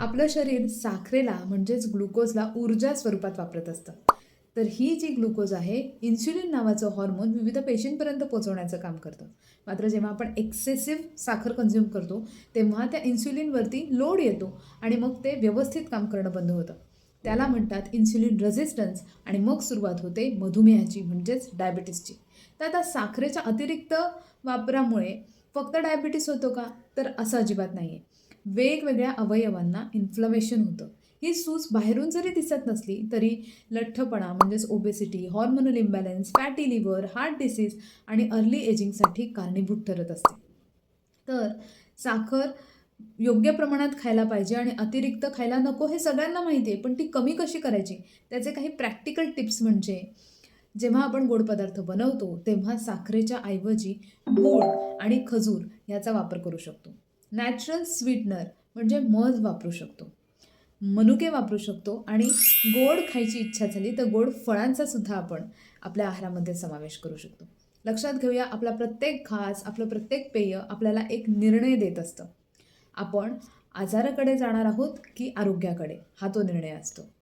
आपलं शरीर साखरेला म्हणजेच ग्लुकोजला ऊर्जा स्वरूपात वापरत असतं. तर ही जी ग्लुकोज आहे इन्स्युलिन नावाचं हॉर्मोन विविध पेशींपर्यंत पोहोचवण्याचं काम करतं. मात्र जेव्हा आपण एक्सेसिव्ह साखर कन्झ्युम करतो तेव्हा त्या इन्स्युलिनवरती लोड येतो आणि मग ते व्यवस्थित काम करणं बंद होतं. त्याला म्हणतात इन्स्युलिन रेझिस्टन्स आणि मग सुरुवात होते मधुमेहाची म्हणजेच डायबिटीसची तर आता साखरेच्या अतिरिक्त वापरामुळे फक्त डायबिटीस होतो का? तर असं अजिबात नाही आहे वेगवेगळ्या अवयवांना इन्फ्लमेशन होतं. ही सूज बाहेरून जरी दिसत नसली तरी लठ्ठपणा म्हणजेच obesity hormonal imbalance fatty liver heart disease आणि अर्ली एजिंगसाठी कारणीभूत ठरत असते. तर साखर योग्य प्रमाणात खायला पाहिजे आणि अतिरिक्त खायला नको हे सगळ्यांना माहिती आहे पण ती कमी कशी करायची? त्याचे काही प्रॅक्टिकल टिप्स म्हणजे जेव्हा आपण गोड पदार्थ बनवतो तेव्हा साखरेच्या ऐवजी गूळ आणि खजूर याचा वापर करू शकतो. नॅचरल स्वीटनर म्हणजे मध वापरू शकतो. मनुके वापरू शकतो आणि गोड खायची इच्छा झाली तर गोड फळांचा सुद्धा आपण आपल्या आहारामध्ये समावेश करू शकतो. लक्षात घेऊया आपला प्रत्येक घास आपलं प्रत्येक पेय आपल्याला एक निर्णय देत असतं. आपण आजाराकडे जाणार आहोत की आरोग्याकडे? हा तो निर्णय असतो.